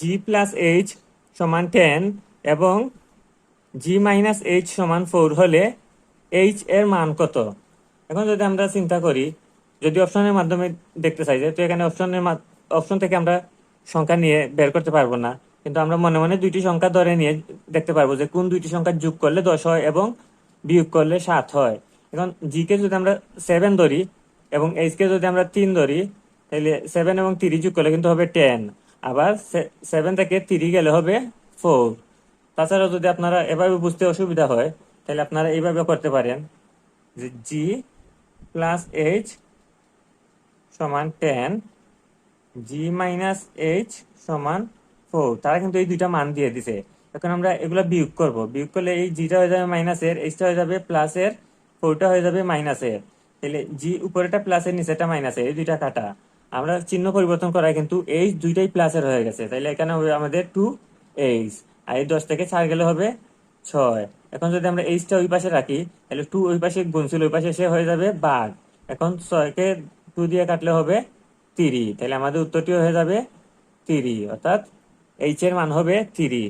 জি plus H সমান ten এবং G minus H সমান ফোর হলে এইচ এর মান কত? এখন যদি আমরা চিন্তা করি, যদি অপশনের মাধ্যমে দেখতে চাই যে তো এখানে অপশনের অপশন থেকে আমরা সংখ্যা নিয়ে বের করতে পারব না, কিন্তু আমরা মনে মনে দুইটি সংখ্যা ধরে নিয়ে দেখতে পারব যে কোন দুইটি সংখ্যা যোগ করলে দশ হয় এবং বিয়োগ করলে সাত হয়। এখন জি কে যদি আমরা সেভেন ধরি এবং এইচ কে যদি আমরা তিন ধরি, তাহলে সেভেন এবং থ্রি যোগ করলে কিন্তু হবে টেন আবার সেভেন থেকে থ্রি গেলে হবে ফোর তাছাড়া যদি আপনারা এভাবে বুঝতে অসুবিধা হয়, তাহলে আপনারা এইভাবে করতে পারেন যে জি প্লাস এইচ সমান টেন জি মাইনাস এইচ সমান ফোর তারা কিন্তু এই দুইটা মান দিয়ে দিছে। এখন আমরা এগুলা বিয়োগ করব। বিয়োগ করলে এই জিটা হয়ে যাবে মাইনাসের এইচটা হয়ে যাবে প্লাসের ফোরটা হয়ে যাবে মাইনাসের তাহলে জি উপরেটা প্লাসের নিচেটা মাইনাসের এই দুইটা কাটা। আমরা চিহ্ন পরিবর্তন করায় কিন্তু এইচ দুইটাই প্লাসের হয়ে গেছে। তাহলে এখানে হবে আমাদের টু এইচ আর এই দশ থেকে চার গেলে হবে ছয়। এখন যদি আমরা এইচটা ওই পাশে রাখি তাহলে টু ওই পাশে গুনছিল, ওই পাশে সে হয়ে যাবে বাঘ। এখন ছয়কে টু দিয়ে কাটলে হবে তিরি। তাহলে আমাদের উত্তরটি হয়ে যাবে তিরি। অর্থাৎ এইচ এর মান হবে তিরি।